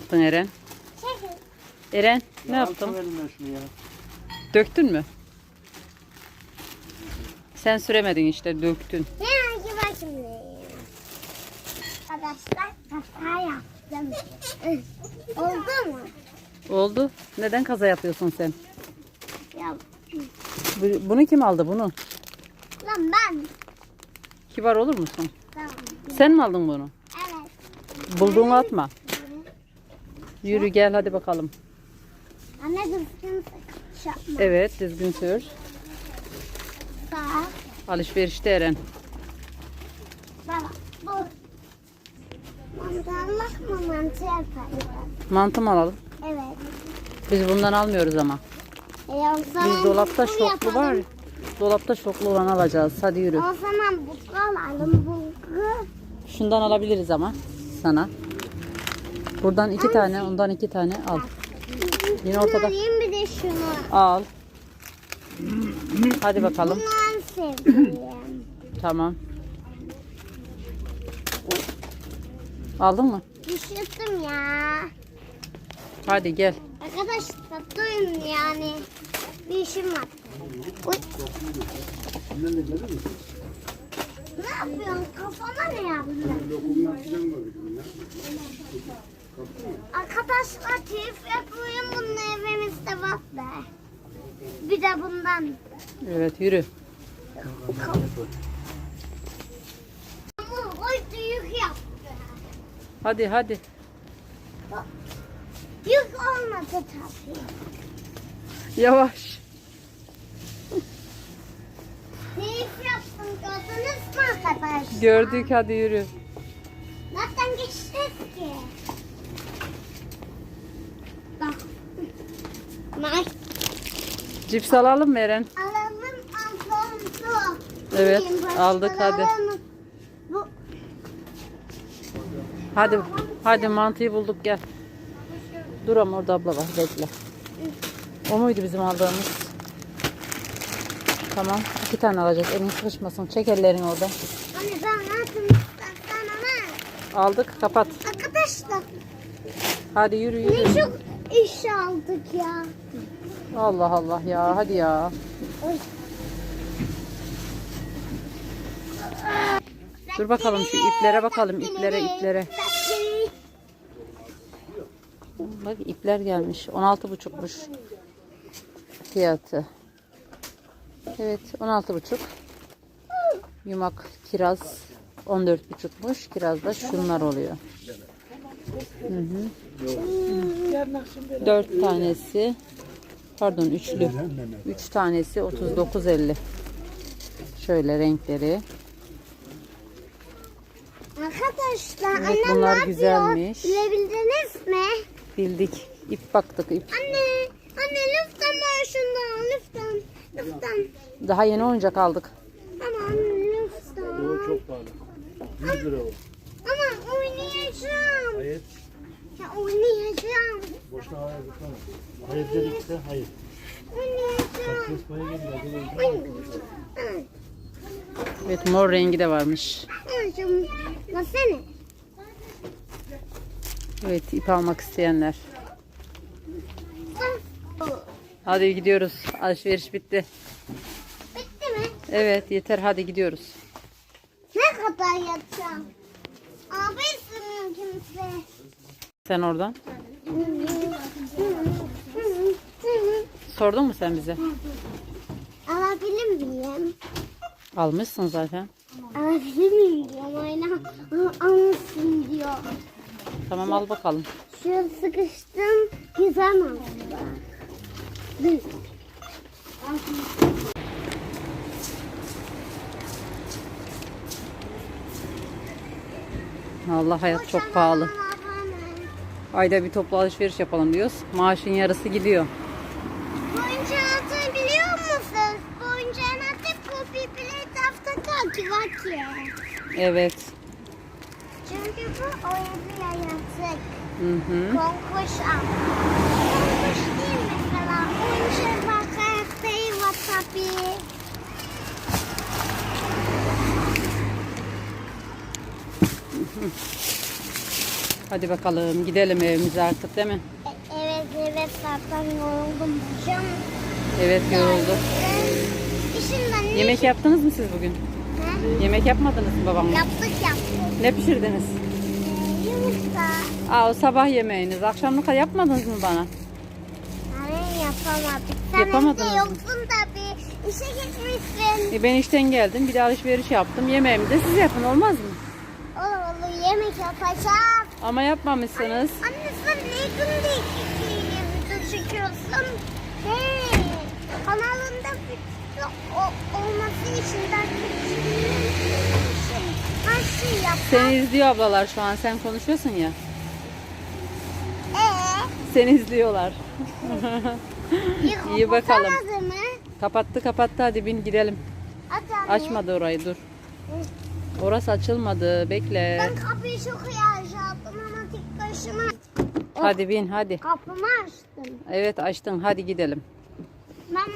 yaptın Eren? Eren ne yaptın? Elimden şunu ya. Döktün mü? Sen süremedin işte döktün. Ne acaba şimdi? Arkadaşlar hata yaptım. Oldu mu? Oldu. Neden kaza yapıyorsun sen? Ya Bu- Bunu kim aldı bunu? lan ben. Kibar olur musun? Tamam. Sen mi aldın bunu? Evet. Bulduğunu atma. Yürü gel hadi bakalım. Anne düzgün sıkış yapma. Evet düzgün sür. Sağ. Alışverişte Eren. Baba. Bu. Mantı almak mı mantı yapalım? Mantı mı alalım? Evet. Biz bundan almıyoruz ama. E, o zaman Biz dolapta şoklu yapalım. var. Dolapta şoklu olan alacağız. Hadi yürü. O zaman bu alalım. Bu. Şundan alabiliriz ama sana. Buradan iki tane, ondan iki tane al. Yine ortada. Alayım bir de şunu. Al. Hadi bakalım. Tamam. Aldın mı? Düşürdüm ya. Hadi gel. Arkadaşlar duyun yani. Bir işim var. Uy. Ne yapıyorsun? Kafama ne yaptın? Arkadaşlar keyif yapıyorum. Bunun evimizde var be. Bir de bundan. Evet yürü. Ama oy büyük yaptı. Hadi hadi. Yük olmadı tabii. Yavaş. Keyif yaptım gördünüz mü arkadaşlar? Gördük hadi yürü. Nereden geçeceğiz ki? Bak. Cips alalım mı Eren? Alalım Alfonso. Evet, aldık, hadi. alalım. Bu Hadi hadi mantıyı bulduk gel. Dur ama orada abla var bekle. O muydu bizim aldığımız? Tamam iki tane alacağız. Elin sıkışmasın. Çek ellerini orada. hani ben ama. Aldık kapat. Arkadaşlar Hadi yürü ne yürü. çok iş aldık ya. Allah Allah ya hadi ya. Oy. Dur bakalım şu iplere bakalım iplere iplere. Bak ipler gelmiş. 16 buçukmuş fiyatı. Evet 16 buçuk. Yumak kiraz 14 buçukmuş. Kiraz da şunlar oluyor. Hı hı. Dört tanesi pardon üçlü. Üç tanesi 39.50. Şöyle renkleri. Arkadaşlar Evet, annem bunlar ne güzelmiş. Bilebildiniz mi? Bildik. İp baktık ip. Anne, anne lütfen ver şundan lütfen. Lütfen. Daha yeni oyuncak aldık. Ama anne lütfen. Çok pahalı. 100 lira o. Ama oynayacağım. Hayır. Ya oynayacağım. Boşuna hayır lütfen. Hayır hayır. Kesmeye geliyor. Ay. Evet mor rengi de varmış. Versene. Evet ip almak isteyenler. Hadi gidiyoruz. Alışveriş bitti. Bitti mi? Evet yeter hadi gidiyoruz. Ne kadar yapacağım? Abi. Sen oradan. Sordun mu sen bize? Alabilir miyim? Almışsın zaten. Alabilir miyim diyorum. Aynen. Almışsın diyor. Tamam al bakalım. Şu sıkıştım. Güzel oldu. Dur. Allah hayat çok pahalı. Ayda bir toplu alışveriş yapalım diyoruz. Maaşın yarısı gidiyor. Boyunca biliyor musunuz? Atıp bu bilet hafta ki. Evet. Çünkü bu oyunu yaratık. Hı hı. Konkuş. Konkuş değil mesela. Oyuncu var, karakteri var tabii. Hadi bakalım gidelim evimize artık değil mi? E- evet evet zaten yoruldum. Başım. Evet yoruldu. Yemek yaptınız mı siz bugün? Ha? Yemek yapmadınız mı babamla? Yaptık yaptık. Ne pişirdiniz? Ee, yumurta. Aa o sabah yemeğiniz. Akşamlık yapmadınız mı bana? Hayır yapamadık. Sen Yapamadınız evde yoktun tabii. İşe gitmişsin. E, ben işten geldim. Bir de alışveriş yaptım. Yemeğimi de siz yapın olmaz mı? Yemek yapacağım. Ama yapmamışsınız. Anne sen ne günde iki kere video çekiyorsun? Hey, kanalında o- olması için ben her şey yapar. Seni izliyor ablalar şu an. Sen konuşuyorsun ya. Ee, Seni izliyorlar. İyi bakalım. mı? Kapattı kapattı. Hadi bin anne. Açmadı orayı dur. Orası açılmadı. Bekle. Ben kapıyı çok iyi açtım ama tek başıma Hadi bin hadi. kapımı açtım. Evet açtın. Hadi gidelim. Ben